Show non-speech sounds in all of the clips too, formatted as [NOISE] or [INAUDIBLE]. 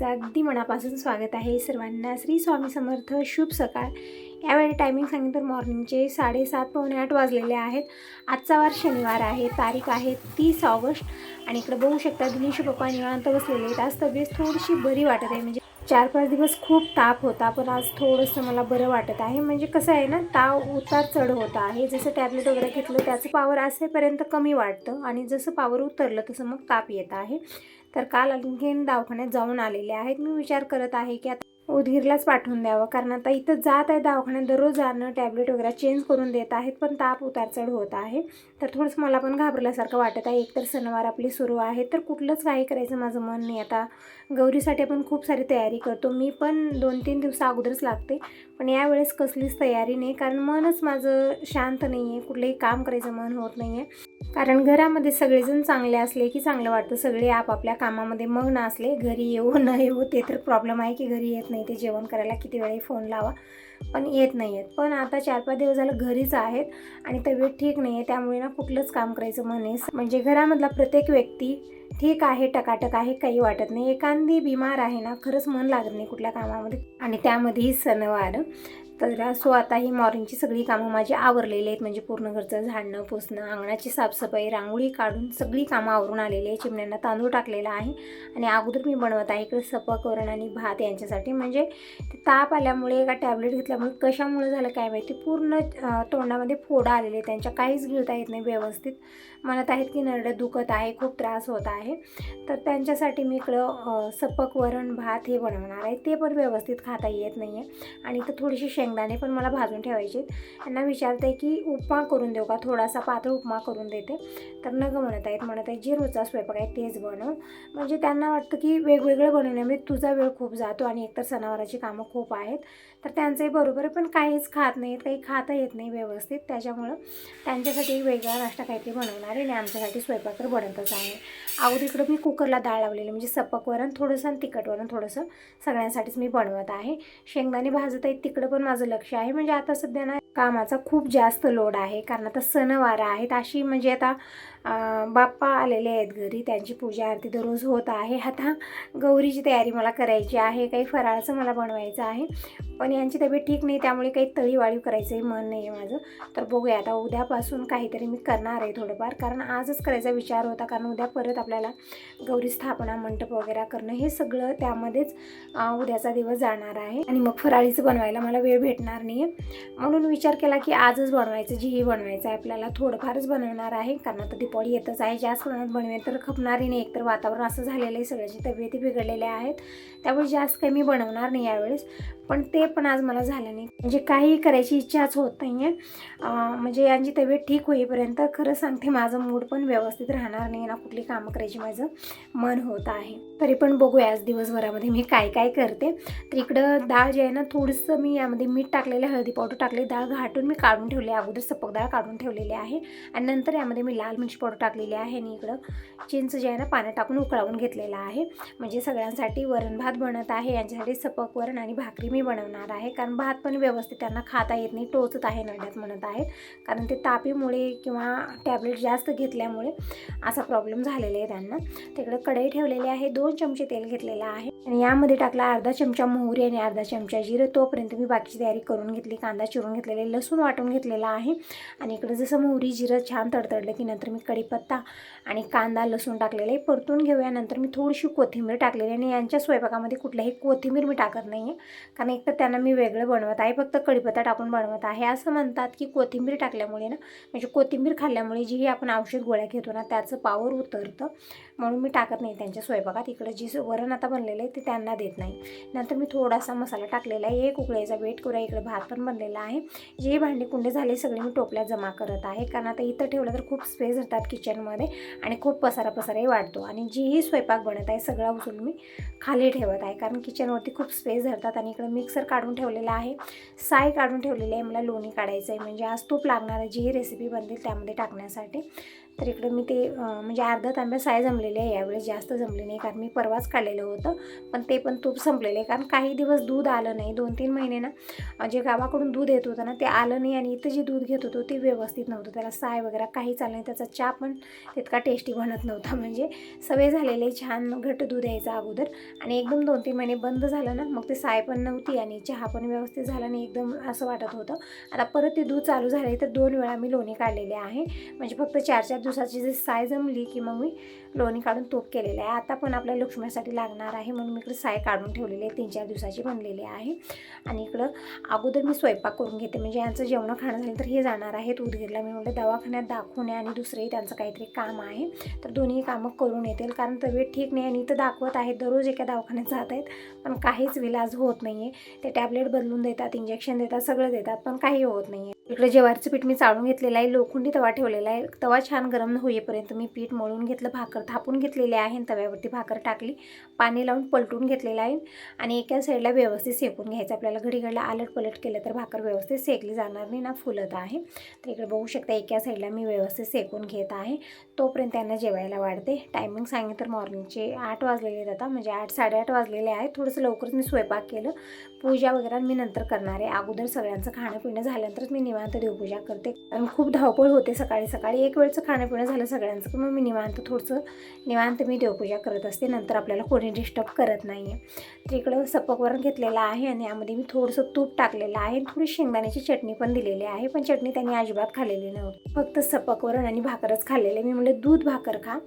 तुमचं अगदी मनापासून स्वागत आहे सर्वांना. श्री स्वामी समर्थ शुभ सकाळ. यावेळी टायमिंग सांगितलं तर मॉर्निंगचे साडेसात पावणे आठ वाजलेले आहेत. आजचा वार शनिवार आहे तारीख आहे तीस ऑगस्ट. आणि इकडे बघू शकता दिनेश पप्पा निवांत बसलेले आहेत. आज तब्येत थोडीशी बरी वाटत आहे. म्हणजे चार पाच दिवस खूप ताप होता पण आज थोडंसं मला बरं वाटत आहे. म्हणजे कसं आहे ना ताव उतार चढ होता आहे. जसं टॅबलेट वगैरे घेतलं त्याचं पावर असेपर्यंत कमी वाटतं. आणि जसं पावर उतरलं तसं मग ताप येत आहे. तर काल आणखीन दवाखान्यात जाऊन आलेले आहेत. मी विचार करत आहे की आता उदगीरलाच पाठवून द्यावं. कारण आता इथं जात आहे दवाखान्यात दररोज जाणं टॅबलेट वगैरे चेंज करून देत आहेत पण ताप उतार चढ होत आहे. तर थोडंसं मला पण घाबरल्यासारखं वाटत आहे. एकतर सणवार आपली सुरू आहे तर कुठलंच काही करायचं माझं मन नाही. आता गौरीसाठी आपण खूप सारी तयारी करतो. मी पण दोन तीन दिवसा अगोदरच लागते पण यावेळेस कसलीच तयारी नाही. कारण मनच माझं शांत नाही आहे कुठलंही काम करायचं मन होत नाही आहे कारण घरामध्ये सगळेजण चांगले असले की चांगलं वाटतं. सगळे आपापल्या कामामध्ये मग्न असले घरी येऊ न येऊ ते तर प्रॉब्लेम आहे की घरी येत नाही. ते जेवण करायला किती वेळाही फोन लावा. पण येत नाही आहेत. पण आता चार पाच दिवस झालं घरीच आहेत आणि तब्येत ठीक नाही आहे. त्यामुळे ना कुठलंच काम करायचं म्हणेस म्हणजे घरामधला प्रत्येक व्यक्ती ठीक आहे टकाटक आहे काही वाटत नाही. एखादी बिमार आहे ना खरंच मन लागत नाही कुठल्या कामामध्ये. आणि त्यामध्येही सणवार तर सो आता ही मॉर्निंगची सगळी कामं माझी आवरलेली आहेत. म्हणजे पूर्ण घरचं झाडणं पुसणं अंगणाची साफसफाई रांगोळी काढून सगळी कामं आवरून आलेली आहे. चिमण्यांना तांदूळ टाकलेला आहे. आणि अगोदर मी बनवत आहे इकडे सपक वरण आणि भात यांच्यासाठी. म्हणजे ते ताप आल्यामुळे एका टॅबलेट घेतल्यामुळे कशामुळे झालं काय माहिती? पूर्ण तोंडामध्ये फोडा आलेले त्यांच्या काहीच गिळता येत नाही व्यवस्थित. म्हणत आहेत की नरडं दुखत आहे खूप त्रास होत आहे. तर त्यांच्यासाठी मी इकडं सपक वरण भात हे बनवणार आहे. ते पण व्यवस्थित खाता येत नाही आहे आणि इथं थोडीशी शेंगदाणे पण मला भाजून ठेवायचे आहेत. त्यांना विचारते की उपमा करून देऊ का? थोडासा पातळ उपमा करून देते. तर नग म्हणत आहेत म्हणत आहेत जे रोजचा स्वयंपाक आहे तेच बनव. म्हणजे त्यांना वाटतं की वेगवेगळं बनवण्यामध्ये म्हणजे तुझा वेळ खूप जातो आणि एकतर सणावाराची कामं खूप आहेत. तर त्यांचंही बरोबर आहे पण काहीच खात नाहीत काही खाता येत नाही व्यवस्थित. त्याच्यामुळं त्यांच्यासाठी एक वेगळा नाश्ता काहीतरी बनवणार आहे आणि आमच्यासाठी स्वयंपाक तर बनतच आहे. अगोदर इकडं मी कुकरला डाळ लावलेली म्हणजे सपक वरण थोडंसं आणि तिखट वरण थोडंसं सगळ्यांसाठीच मी बनवत आहे. शेंगदाणे भाजत आहेत तिकडं पण माझं माझं लक्ष आहे. म्हणजे आता सध्या ना कामाचा खूप जास्त लोड आहे. कारण आता सणवार आहेत. अशी म्हणजे आता बाप्पा आलेले आहेत घरी त्यांची पूजा आरती दररोज होत आहे. आता गौरीची तयारी मला करायची आहे काही फराळाचं मला बनवायचं आहे. पण यांची तब्येत ठीक नाही त्यामुळे काही तळीवाळीव करायचंही मन नाही आहे माझं. तर बघूया आता उद्यापासून काहीतरी मी करणार आहे थोडंफार. कारण आजच करायचा विचार होता कारण उद्या परत आपल्याला गौरी स्थापना मंडप वगैरे करणं हे सगळं त्यामध्येच उद्याचा दिवस जाणार आहे. आणि मग फराळीचं बनवायला मला वेळ भेटणार नाही आहे म्हणून विचार केला की आजच बनवायचं जेही बनवायचं आहे आपल्याला थोडंफारच बनवणार आहे. कारण आता दिपावली येतच आहे. जास्त प्रमाणात बनवे तर खपणारही नाही. एकतर वातावरण असं झालेलं आहे. सगळ्याची तब्येती बिघडलेल्या आहेत. त्यामुळे जास्त काही मी बनवणार नाही यावेळेस. पण ते पण आज मला झालं नाही. म्हणजे काही करायची इच्छाच होत नाही आहे म्हणजे यांची तब्येत ठीक होईपर्यंत खरं सांगते माझं मूड पण व्यवस्थित राहणार नाही ना. कुठली कामं करायची माझं मन होत आहे. तरी पण बघूया आज दिवसभरामध्ये मी काय काय करते. तर इकडं डाळ जे आहे ना थोडंसं मी यामध्ये मीठ टाकलेलं हळदी पावडर टाकले डाळ घाटून मी काढून ठेवली अगोदर सपक डाळ काढून ठेवलेली आहे. आणि नंतर यामध्ये मी लाल मिरची पावडर टाकलेली आहे आणि इकडं चिंच जे आहे ना पाण्यात टाकून उकळावून घेतलेलं आहे. म्हणजे सगळ्यांसाठी वरण भात बनत आहे. यांच्यासाठी सपक वरण आणि भाकरी मी बनवणार आहे. कारण भात पण व्यवस्थित त्यांना खाता येत नाही टोचत आहे नड्यात म्हणत आहेत. कारण ते तापीमुळे किंवा टॅबलेट जास्त घेतल्यामुळे असा प्रॉब्लेम झालेला आहे त्यांना. तिकडे कढई ठेवलेली आहे. दोन चमचे तेल घेतलेलं आहे. आणि यामध्ये टाकला अर्धा चमचा मोहरी आणि अर्धा चमचा जिरं. तोपर्यंत मी बाकीची तयारी करून घेतली. कांदा चिरून घेतलेले लसूण वाटून घेतलेला आहे. आणि इकडं जसं मोहरी जिरं छान तडतडलं की नंतर मी कढीपत्ता आणि कांदा लसूण टाकलेलं आहे परतून घेऊयानंतर मी थोडीशी कोथिंबीर टाकलेली आहे आणि यांच्या स्वयंपाकामध्ये कुठल्याही कोथिंबीर मी टाकत नाही आहे कारण एक तर त्यांना मी वेगळं बनवत आहे. फक्त कढीपत्ता टाकून बनवत आहे. असं म्हणतात की कोथिंबीर टाकल्यामुळे ना म्हणजे कोथिंबीर खाल्ल्यामुळे जी आपण औषध गोळ्या घेतो ना त्याचं पावर उतरतं. म्हणून मी टाकत नाही त्यांच्या स्वयंपाकात. इकडं जी वरण आता बनलेलं आहे ते त्यांना देत नाही. नंतर मी थोडासा मसाला टाकलेला आहे. एक उकळ्याचा वेट करूया. इकडे भात पण बनलेला आहे. जे भांडी कुंडे झाले सगळे मी टोपल्यात जमा करत आहे. कारण आता इथं ठेवलं तर खूप स्पेस होतात किचनमध्ये आणि खूप पसारा पसाराही वाढतो. आणि जेही स्वयंपाक बनत आहे सगळा उचलून मी खाली ठेवत आहे. कारण किचनवरती खूप स्पेस धरतात आणि इकडं मिक्सर काढून ठेवलेला आहे. साय काढून ठेवलेली आहे मला लोणी काढायचं आहे म्हणजे आज तूप लागणार आहे जी रेसिपी बनतील त्यामध्ये टाकण्यासाठी. तर इकडं मी ते म्हणजे अर्धा तांब्या साय जमलेले आहे यावेळेस जास्त जमले नाही कारण मी परवाच काढलेलं होतं. पण ते पण तूप संपलेलं आहे कारण काही दिवस दूध आलं नाही. दोन तीन महिने ना जे गावाकडून दूध येत होतं ना ते आलं नाही आणि इथं जे दूध घेत होतो ते व्यवस्थित नव्हतं. त्याला साय वगैरे काहीच आलं नाही. त्याचा चहा पण तितका टेस्टी बनत नव्हता. म्हणजे सवय झालेले छान घट्ट दूध यायचा अगोदर आणि एकदम दोन तीन महिने बंद झालं ना मग ते साय पण नव्हती आणि चहा पण व्यवस्थित झाला नाही एकदम असं वाटत होतं. आता परत ते दूध चालू झाले तर दोन वेळा मी लोणी काढलेले आहे. म्हणजे फक्त चार चार दिवसाची जी साय जमली की मग मी लोणी काढून तूप केलेलं आहे. आता पण आपल्या लक्ष्मीसाठी लागणार आहे म्हणून मी इकडे साय काढून ठेवलेली आहे. तीन चार दिवसाची बनलेली आहे. आणि इकडं अगोदर मी स्वयंपाक करून घेते. म्हणजे यांचं जेवण खाणं झालं तर हे जाणार आहेत उदगीरला. मी म्हटलं दवाखान्यात दाखवणे आणि दुसरंही त्यांचं काहीतरी काम आहे. तर दोन्ही कामं करून येतील. कारण तब्येत ठीक नाही आणि इथं दाखवत आहेत. दररोज एका दवाखान्यात जात आहेत. पण काहीच विलाज होत नाही आहे ते टॅबलेट बदलून देतात इंजेक्शन देतात सगळं देतात. पण काही होत नाही आहे इकडे ज्वारीचं पीठ मी चाळून घेतलेलं आहे. लोखंडी तवा ठेवलेला आहे. तवा छान गरम होईपर्यंत मी पीठ मळून घेतलं. भाकर थापून घेतलेले आहे आणि तव्यावरती भाकर टाकली. पाणी लावून पलटून घेतलेलं आहे. आणि एका साईडला व्यवस्थित सेकून घ्यायचं. आपल्याला घडीघडला आलट पलट केलं तर भाकर व्यवस्थित सेकली जाणार नाही ना फुलत आहे. तर इकडे बघू शकता एका साईडला मी व्यवस्थित सेकून घेत आहे. तोपर्यंत त्यांना जेवायला वाढते. टायमिंग सांगितलं तर मॉर्निंगचे आठ वाजलेले जातात म्हणजे आठ साडेआठ वाजलेले आहे थोडंसं लवकरच मी स्वयंपाक केलं. पूजा वगैरे मी नंतर करणार आहे. अगोदर सगळ्यांचं खाणं पिणं झाल्यानंतरच मी निवांत देवपूजा करते. कारण खूप धावपळ होते सकाळी सकाळी. एक वेळचं खाणं पिणं झालं सगळ्यांचं. की मग मी निवांत थोडंसं निवांत मी देवपूजा करत असते नंतर आपल्याला कोणी डिस्टर्ब करत नाही आहे तर इकडं सपकवरण घेतलेलं आहे आणि यामध्ये मी थोडंसं तूप टाकलेलं आहे थोडी शेंगदाण्याची चटणी पण दिलेली आहे पण चटणी त्यांनी अजिबात खाल्लेली नव्हती. फक्त सपकवरण आणि भाकरच खाल्लेले. मी म्हणले दूध भाकर खा.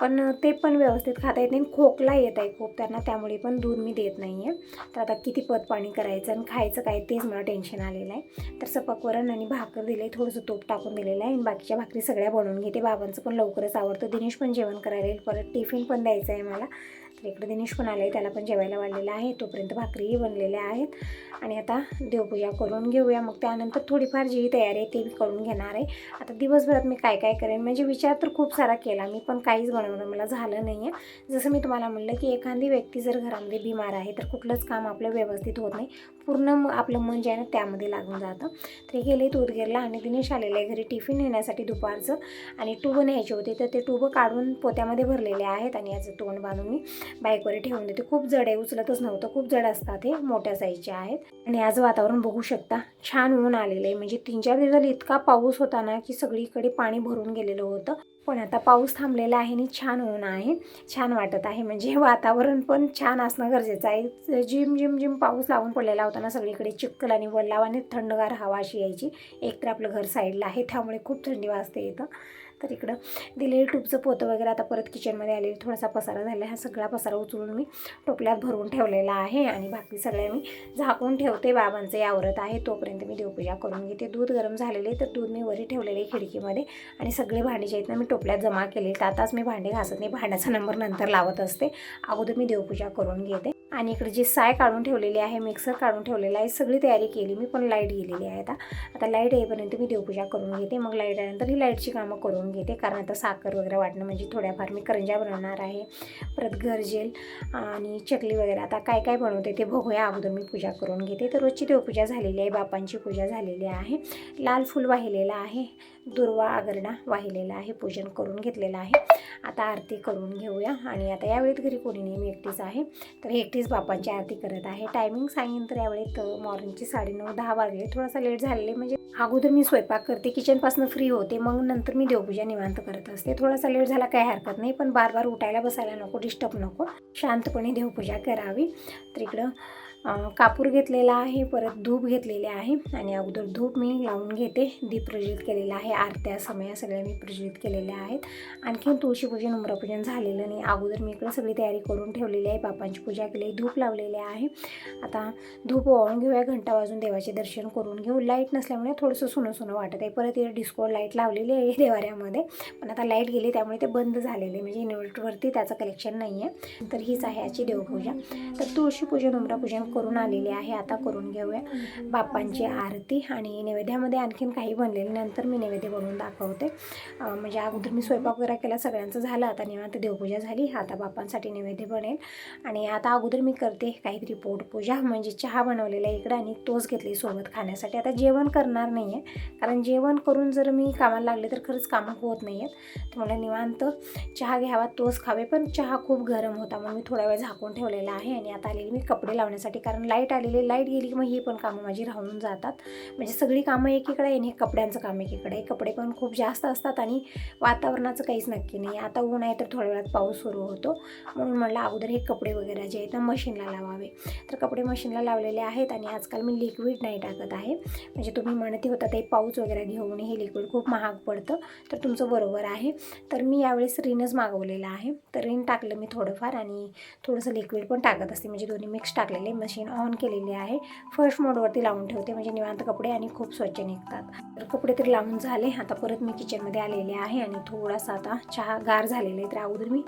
पण ते पण व्यवस्थित खाता येत नाही खोकला येत आहे खूप त्यांना त्यामुळे पण दूध मी देत नाही आहे तर आता किती पत पाणी करायचं आणि खायचं काय तेच मला टेन्शन आलेलं आहे. तर सपकवरण आणि भाकर दिले थोडंसं तूप टाकून दिलेलं आहे आणि बाकीच्या भाकरी सगळ्या बनवून घेते. बाबांचं पण लवकरच आवडतं. दिनेश पण जेवण करायला येईल. परत टिफिन पण द्यायचं आहे मला. तर इकडे दिनेश पण आले त्याला पण जेवायला वाढलेलं आहे. तोपर्यंत भाकरीही बनलेल्या आहेत. आणि आता देवपूजा करून घेऊया. मग त्यानंतर थोडीफार जी तयारी आहे ती मी करून घेणार आहे. आता दिवसभरात मी काय काय करेन? म्हणजे विचार तर खूप सारा केला. मी पण काहीच बनवणं मला झालं नाही आहे जसं मी तुम्हाला म्हणलं की एखादी व्यक्ती जर घरामध्ये बिमार आहे तर कुठलंच काम आपलं व्यवस्थित होत नाही. पूर्ण म- आपलं मन जे आहे ना त्यामध्ये लागून जातं. तर गेले दूधगेरला आणि दिनेश आलेलं आहे घरी टिफिन नेण्यासाठी दुपारचं. आणि टुबं न्यायचे होते. तर ते टुबं काढून पोत्यामध्ये भरलेले आहेत आणि याचं तोंड बांधून मी बाईकवर ठेवून देते. खूप जड आहे उचलतच नव्हतं. खूप जड असतात हे मोठ्या साईजचे आहेत. आणि आज वातावरण बघू शकता. छान ऊन आलेलं आहे. म्हणजे तीन चार दिवस इतका पाऊस होता ना की सगळीकडे पाणी भरून गेलेलं होतं. पण आता पाऊस थांबलेला आहे आणि छान ऊन आहे. छान वाटत आहे. म्हणजे [LAUGHS] वातावरण पण छान असणं गरजेचं आहे. जिम जिम जिम पाऊस लावून पडलेला होता ना सगळीकडे चिखल आणि वल्लाव आणि थंडगार हवा अशी यायची. एक तर आपलं घर साईडला आहे त्यामुळे खूप थंडी वाजते इथं. तर इकडं दिलेलं टूपचं पोतं वगैरे आता परत किचनमध्ये आलेली थोडासा पसारा झाला हा सगळा पसारा उचलून मी टोपल्यात भरून ठेवलेला आहे आणि बाकी सगळ्या मी झाकून ठेवते बाबांचे आवरत आहे तोपर्यंत मी देवपूजा करून घेते. दूध गरम झालेले तर दूध मी वरी ठेवलेले आहे खिडकीमध्ये आणि सगळे भांडे जे आहेत ना मी टोपल्यात जमा केले तर आताच मी भांडे घासत नाही भांड्याचा नंबर नंतर लावत असते. अगोदर मी देवपूजा करून घेते. आणि इकडे जी साय काढून ठेवलेली आहे मिक्सर काढून ठेवलेला आहे सगळी तयारी केली. मी पण लाइट गेलेली आहे आता. आता लाइट येईपर्यंत मी देवपूजा करून घेते. मग लाइट आल्यानंतर ही लाईटची कामं करून घेते. कारण आता साखर वगैरे वाटणं म्हणजे थोड्याफार मी करंजा बनवणार आहे. परत गरजेल आणि चकली वगैरे. आता काय काय बनवते ते बघूया. अगोदर मी पूजा करून घेते. तर रोजची देवपूजा झालेली आहे. बापांची पूजा झालेली आहे. लाल फूल वाहिलेलं आहे. दुर्वा आगरडा वाहिलेला आहे. पूजन करून घेतलेलं आहे. आता आरती करून घेऊया. आणि आता यावेळेत घरी कोणी नाही. मी एकटीच आहे. तर एकटीच बापांची आरती करत आहे. टायमिंग सांगेन तर यावेळेत मॉर्निंगचे साडेनऊ दहा वाजले. थोडासा लेट झालेले म्हणजे अगोदर मी स्वयंपाक करते किचनपासून फ्री होते. मग नंतर मी देवपूजा निवांत करत असते. थोडासा लेट झाला काही हरकत नाही पण बार बार उठायला बसायला नको डिस्टर्ब नको. शांतपणे देवपूजा करावी. तर इकडं कापूर घेतलेला आहे परत धूप घेतलेले आहे आणि अगोदर धूप मी लावून घेते. दीप प्रज्वलित केलेला आहे आरत्या समया सगळ्या मी प्रज्वलित केलेल्या आहेत. आणखीन तुळशीपूजन उम्रपूजन झालेलं नाही. अगोदर मी इकडं सगळी तयारी करून ठेवलेली आहे बापांची पूजा केली धूप लावलेले आहे. आता धूप वाळून घेऊया घंटा वाजून देवाचे दर्शन करून घेऊ. लाइट नसल्यामुळे थोडंसं सुनं सुनं वाटत आहे परत इथे डिस्को लाइट लावलेली आहे देवाऱ्यामध्ये पण आता लाइट गेली त्यामुळे ते बंद झालेले म्हणजे इन्व्हर्टरवरती त्याचं कलेक्शन नाही आहे तर हीच आहे याची देवपूजा. तर तुळशीपूजन उम्रपूजन करून आलेली आहे. आता करून घेऊया. बाप्पांची आरती आणि नैवेद्यामध्ये आणखीन काही बनलेले नंतर मी नैवेद्य बनवून दाखवते. म्हणजे अगोदर मी स्वयंपाक वगैरे केला. सगळ्यांचं झालं. आता निवांत देवपूजा झाली. आता बाप्पांसाठी नैवेद्य बनेल. आणि आता अगोदर मी करते काहीतरी पोटपूजा. म्हणजे चहा बनवलेला इकडं आणि तोच घेतली सोबत खाण्यासाठी. आता जेवण करणार नाही आहे कारण जेवण करून जर मी कामाला लागले तर खरंच कामं होत नाही आहेत तर मला निवांत चहा घ्यावा तोच खावे. पण चहा खूप गरम होता. म्हणून मी थोडा वेळ झाकून ठेवलेला आहे. आणि आता आलेली मी कपडे लावण्यासाठी. कारण लाइट आलेली लाइट गेली की मग ही पण कामं माझी राहून जातात. म्हणजे सगळी कामं एकीकडे आहे आणि हे कपड्यांचं काम एकीकडे आहे. कपडे पण खूप जास्त असतात आणि वातावरणाचं काहीच नक्की नाही. आता ऊन आहे तर थोड्या वेळात पाऊस सुरू होतो. म्हणून म्हणलं अगोदर हे कपडे वगैरे जे आहेत ना मशीनला लावावे. तर कपडे मशीनला लावलेले आहेत आणि आजकाल मी लिक्विड नाही टाकत आहे. म्हणजे तुम्ही म्हणते होता ते पाऊच वगैरे घेऊन हे लिक्विड खूप महाग पडतं. तर तुमचं बरोबर आहे. तर मी यावेळेस रिनच मागवलेलं आहे. तर रिन टाकलं मी थोडंफार आणि थोडंसं लिक्विड पण टाकत असते. म्हणजे दोन्ही मिक्स टाकलेले. मशीन ऑन केलेली आहे. फर्स्ट मोडवरती लावून ठेवते. म्हणजे निवांत कपडे आणि खूप स्वच्छ निघतात. तर कपडे तरी लावून झाले. आता परत मी किचनमध्ये आलेले आहे आणि थोडासा आता चहा गार झालेला आहे. तर अगोदर मी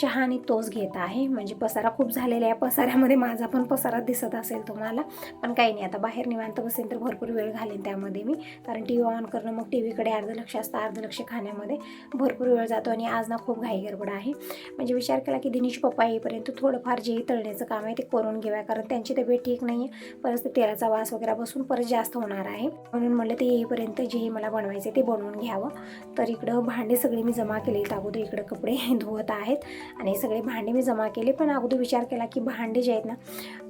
चहा आणि तोच घेत आहे. म्हणजे पसारा खूप झालेला आहे. पसाऱ्यामध्ये माझा पण पसारा दिसत असेल तुम्हाला. पण काही नाही. आता बाहेर निवांत बसेल तर भरपूर वेळ घालेन त्यामध्ये मी. कारण टी व्ही ऑन करणं मग टी व्हीकडे अर्ध लक्ष असतं अर्ध लक्ष खाण्यामध्ये भरपूर वेळ जातो आणि आज ना खूप घाई गडबड आहे. म्हणजे विचार केला की दिनेश पप्पा येईपर्यंत थोडंफार जे तळण्याचं काम आहे ते करून घेऊया. कारण त्यांची तब्येत ठीक नाही आहे परत ते तेलाचा वास वगैरे बसून परत जास्त होणार आहे. म्हणून म्हणलं ते येईपर्यंत जे मला बनवायचे ते बनवून घ्यावं. तर इकडं भांडे सगळे मी जमा केले अगोदर इकडं कपडे [LAUGHS] धुवत आहेत. आणि सगळे भांडे मी जमा केले. पण अगोदर विचार केला की भांडे जे आहेत ना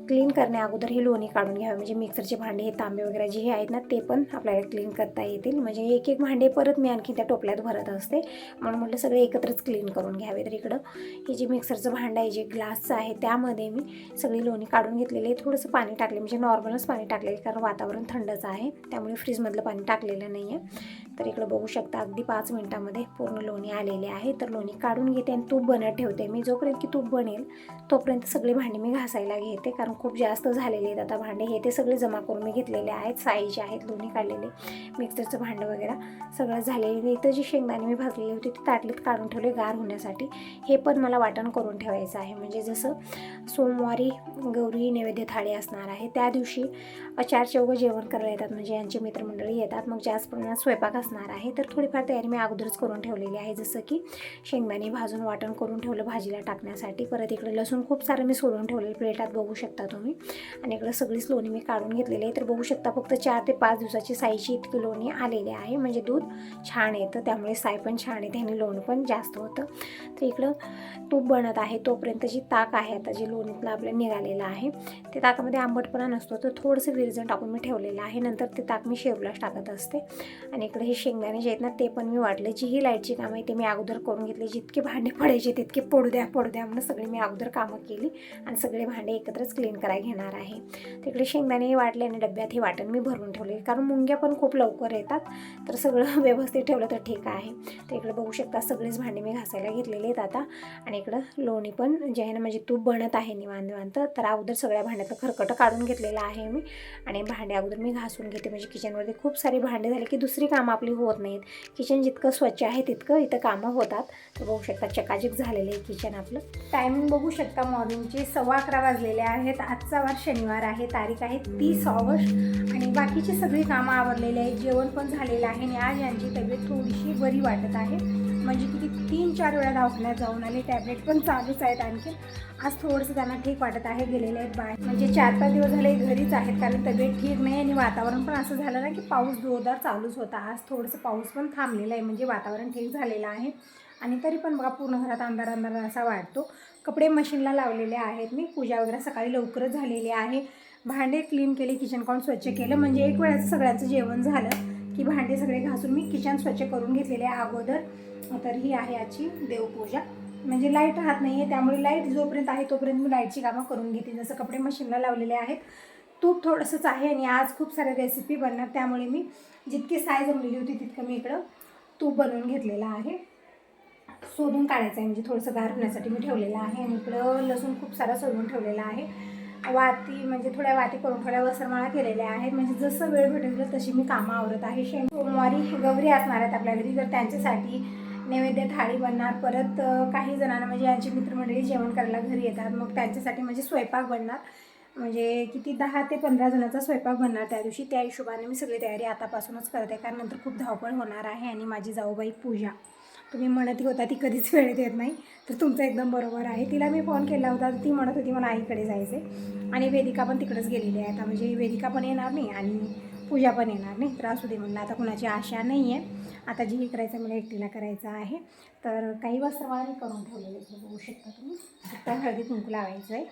क्लीन करण्या अगोदर हे लोणी काढून घ्यावे. म्हणजे मिक्सरचे भांडे हे तांबे वगैरे जे हे आहेत ना ते पण आपल्याला क्लीन करता येतील. म्हणजे एक एक भांडे परत मी आणखी त्या टोपल्यात भरत असते. म्हणून म्हटलं सगळे एकत्रच क्लीन करून घ्यावे तर इकडं. हे जे मिक्सरचं भांडं आहे जे ग्लासचं आहे त्यामध्ये मी सगळी लोणी काढून घेतलेली आहे. थोडंसं पाणी टाकले म्हणजे नॉर्मलच पाणी टाकलेलं कारण वातावरण थंडच आहे. त्यामुळे फ्रीजमधलं पाणी टाकलेलं नाही आहे तर इकडं बघू शकता अगदी पाच मिनटामध्ये पूर्ण लोणी आलेले आहे. तर लोणी काढून घेते आणि तूप बनत ठेवते. मी जोपर्यंत की तूप बनेल तोपर्यंत सगळी भांडी मी घासायला घेते. कारण खूप जास्त झालेली आहेत आता भांडे. हे ते सगळे जमा करून मी घेतलेले आहेत. साईज आहेत लोणी काढलेले मिक्सरचं भांडं वगैरे सगळं झालेले इथं जी शेंगदाणे मी भाजलेली होती ती ताटलीत काढून ठेवले गार होण्यासाठी. हे पण मला वाटण करून ठेवायचं आहे. म्हणजे जसं सोमवारी गौरी नैवेद्य थाळी असणार आहे त्या दिवशी चार चौघं जेवण करायला येतात. म्हणजे यांचे मित्रमंडळी येतात. मग जास्त प्रमाणात स्वयंपाक असणार आहे. तर थोडीफार तयारी मी अगोदरच करून ठेवलेली आहे. जसं की शेंगदाणे भाजून वाटण करून ठेवलं भाजीला टाकण्यासाठी. परत इकडे लसूण खूप सारं मी सोडून ठेवलेलं प्लेटात बघू शकता तुम्ही. आणि इकडं सगळीच लोणी मी काढून घेतलेली आहे. तर बघू शकता फक्त चार ते पाच दिवसाची साईची इतकी लोणी आलेली आहे. म्हणजे दूध छान येतं. त्यामुळे साय पण छान येते आणि लोण पण जास्त होतं. तर इकडं तूप बनत आहे. तोपर्यंत जी ताक आहे आता जे लोणीतलं आपलं निघालेलं आहे ते ताकामध्ये आंबटपणा नसतो. तर थोडंसं विरजण टाकून मी ठेवलेलं आहे. नंतर ते ताक मी शेवलाच टाकत असते. आणि इकडे हे शेंगदाणे जे आहेत ना ते पण मी वाटले. जी ही लाईटची कामं आहे ते मी अगोदर करून घेतले. जितके भांडे पडायचे तितके पडू द्या पडू द्या म्हणून सगळी मी अगोदर कामं केली आणि सगळे भांडे एकत्रच क्लीन करायला घेणार आहे. तिकडे शेंगदाणे वाटले आणि डब्यात हे वाटण मी भरून ठेवले. कारण मुंग्या पण खूप लवकर येतात तर सगळं [LAUGHS] व्यवस्थित ठेवलं तर ठीक आहे. तर इकडे बघू शकता सगळेच भांडे मी घासायला घेतलेले आहेत आता. आणि इकडं लोणी पण जे आहे ना म्हणजे तूप बनत आहे निवांत निवांत तर अगोदर सगळ्या भांड्यातलं खरकटं काढून घेतलेलं आहे मी. आणि भांडे अगोदर मी घासून घेते. म्हणजे किचनमध्ये खूप सारी भांडे झाले की दुसरी कामं आपली होत नाहीत. किचन जितकं स्वच्छ आहे तितकं इथं कामं होतात. तर बघू शकता चकाचक झालेलं आहे किचन आपलं. टायमिंग बघू शकता मॉर्निंगचे सव्वा अकरा वाजलेले आहेत. आजचा वार शनिवार आहे. तारीख आहे तीस ऑगस्ट. आणि बाकीची सगळी कामं आवरलेली आहेत. जेवण पण झालेलं आहे आणि आज यांची तब्येत थोडीशी बरी वाटत आहे. म्हणजे किती तीन चार वेळा दवाखान्यात जाऊन आले टॅबलेट पण चालूच आहेत आणखी. आज थोडंसं त्यांना ठीक वाटत आहे गेलेले आहेत बाहेर. म्हणजे चार पाच दिवस झाले घरीच आहेत कारण तब्येत ठीक नाही आणि वातावरण पण असं झालं ना की पाऊस जोरदार चालूच होता. आज थोडंसं पाऊस पण थांबलेला आहे म्हणजे वातावरण ठीक झालेलं आहे. आणि तरी पण बघा पूर्ण घरात अंधार अंधार असा वाटतो. कपडे मशीनला लावलेले आहेत मी. पूजा वगैरे सकाळी लवकरच झालेली आहे. भांडे क्लीन केले किचन काउंट स्वच्छ केलं. म्हणजे एक वेळाचं सगळ्यांचं जेवण झालं. की भांडे सगळे घासून मी किचन स्वच्छ करून घेतलेले आहे अगोदर. तर ही आहे आजची देवपूजा. म्हणजे लाइट राहत नाही आहे त्यामुळे लाइट जोपर्यंत आहे तोपर्यंत मी लाईटची कामं करून घेते. जसं कपडे मशीनला लावलेले आहेत तूप थोडंसंच आहे आणि आज खूप साऱ्या रेसिपी बनणार. त्यामुळे मी जितकी साय जमलेली होती तितकं मी इकडं तूप बनवून घेतलेलं आहे. सोडून काढायचं आहे. म्हणजे थोडंसं गार होण्यासाठी मी ठेवलेलं आहे. आणि इकडं लसूण खूप सारा सोडून ठेवलेला आहे. वाती म्हणजे थोड्या वाती करून थोड्या वसरमाळा केलेल्या आहेत. म्हणजे जसं वेळ भेटेल तशी मी कामं आवरत आहे. शेण सोमवारी गौरी असणार आहेत आपल्या घरी तर त्यांच्यासाठी नैवेद्य थाळी बनणार. परत काही जणांना म्हणजे यांची मित्रमंडळी जेवण करायला घरी येतात. मग त्यांच्यासाठी म्हणजे स्वयंपाक बनणार. म्हणजे किती दहा ते पंधरा जणांचा स्वयंपाक बनणार त्या दिवशी. त्या हिशोबाने मी सगळी तयारी आतापासूनच करते. कारण नंतर खूप धावपळ होणार आहे आणि माझी जाऊबाई पूजा. तुम्ही म्हणत होता ती कधीच वेळेत येत नाही. तर तुमचं एकदम बरोबर आहे. तिला मी फोन केला होता तर ती म्हणत होती मला आईकडे जायचं आहे आणि वेदिका पण तिकडेच गेलेली आहे. आता म्हणजे वेदिका पण येणार नाही आणि पूजा पण येणार नाही. तर असू दे म्हणलं आता कुणाची आशा नाही आहे आता जी करायचं मला एकटीला करायचं आहे. तर काही वस्त्रमाळा मी करून ठेवलेले बघू शकता तुम्ही. फक्त हळदी कुंकू लावायचं आहे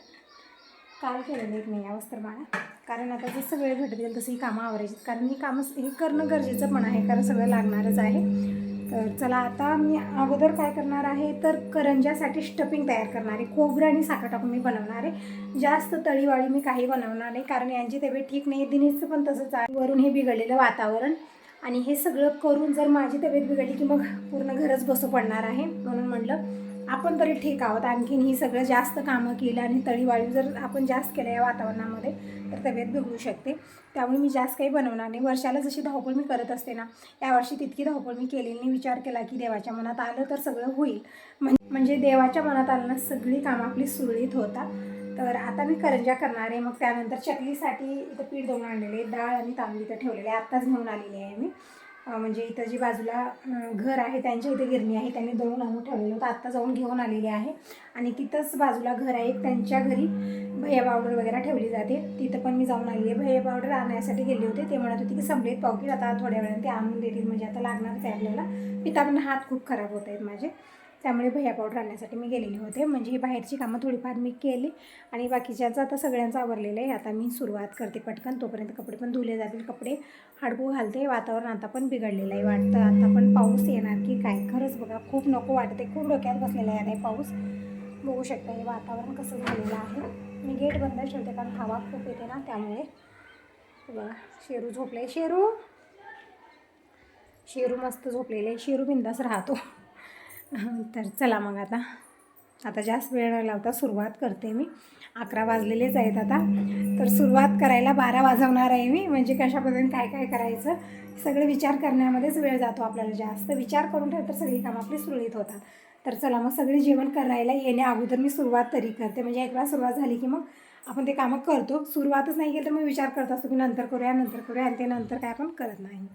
काल केलेलं एक नाही या वस्त्रमाळा कारण आता जसं वेळ भेटत येईल तसं ही कामं आवरायची कारण ही कामं हे करणं गरजेचं पण आहे. कारण सगळं लागणारच आहे. तर चला आता मी अगोदर काय करणार आहे तर करंजासाठी स्टफिंग तयार करणार आहे. खोबरं आणि साखर टाकून मी बनवणार आहे. जास्त तळीवाळी मी काही बनवणार नाही कारण यांची तब्येत ठीक नाही. दिनेशचं पण तसंच आहे. वरून हे बिघडलेलं वातावरण आणि हे सगळं करून जर माझी तब्येत बिघडली की मग पूर्ण घरच बसू पडणार आहे म्हणून म्हणलं. आपण तरी ठीक आहोत. आणखीन ही सगळं जास्त कामं केलं आणि तळीवाळी जर आपण जास्त केलं या वातावरणामध्ये तर तब्येत बिघडू शकते. त्यामुळे मी जास्त काही बनवणार नाही. वर्षाला जशी धावपळ मी करत असते ना यावर्षी तितकी धावपळ मी केलेली नाही. विचार केला की देवाच्या मनात आलं तर सगळं होईल. म्हणजे देवाच्या मनात आलं ना सगळी कामं आपली सुरळीत होतात. तर आता मी करंजा करणार आहे. मग त्यानंतर चकलीसाठी इथं पीठ दळून आणलेले डाळ आणि तांदूळ इथं ठेवलेले आत्ताच घेऊन आलेली आहे मी. म्हणजे इथं जी बाजूला घर आहे त्यांच्या इथे गिरणी आहे त्यांनी दळून आणून ठेवलेलं होतं. आत्ता जाऊन घेऊन आलेली आहे. आणि तिथंच बाजूला घर आहे. त्यांच्या घरी भैया पावडर वगैरे ठेवली जाते. तिथं पण मी जाऊन आलेली आहे. भैया पावडर आणण्यासाठी गेले होते. ते म्हणत होते की संपलेत पावकीट आता थोड्या वेळाने ते आणून देतील. म्हणजे आता लागणारच आहे आपल्याला. पिताकडनं हात खूप खराब होत आहेत माझे. त्यामुळे भैया पावडर आणण्यासाठी मी गेलेले होते. म्हणजे ही बाहेरची कामं थोडीफार मी केली. आणि बाकीच्याचं आता सगळ्यांचं आवरलेलं आहे. आता मी सुरुवात करते पटकन. तोपर्यंत कपडे पण धुले जातील. कपडे हाडकू घालते. वातावरण आता पण बिघडलेलं आहे वाटतं. आता पण पाऊस येणार की काय? खरंच बघा खूप नको वाटते खूप डोक्यात बसलेला आहे आता पाऊस. बघू शकता हे वातावरण कसं झालेलं आहे. मी गेट बंद ठेवते कारण हवा खूप येते ना त्यामुळे. बघा शेरू झोपले शेरू! शेरू मस्त झोपलेले आहे. शेरू बिंदास राहतो. तर चला मग आता. आता जास्त वेळ न लावता सुरुवात करते मी. अकरा वाजलेलेच आहेत आता. तर सुरुवात करायला बारा वाजवणार आहे मी. म्हणजे कशा पद्धतीने काय काय करायचं? सगळं विचार करण्यामध्येच वेळ जातो आपल्याला जास्त. विचार करून ठेव तर सगळी कामं आपली सुरळीत होतात. तर चला मग सगळे जेवण करायला येण्या अगोदर मी सुरुवात तरी करते. म्हणजे एकदा सुरुवात झाली की मग आपण ते कामं करतो. सुरुवातच नाही केली तर मी विचार करत असतो की नंतर करूया नंतर करूया आणि ते नंतर काय आपण करत नाही.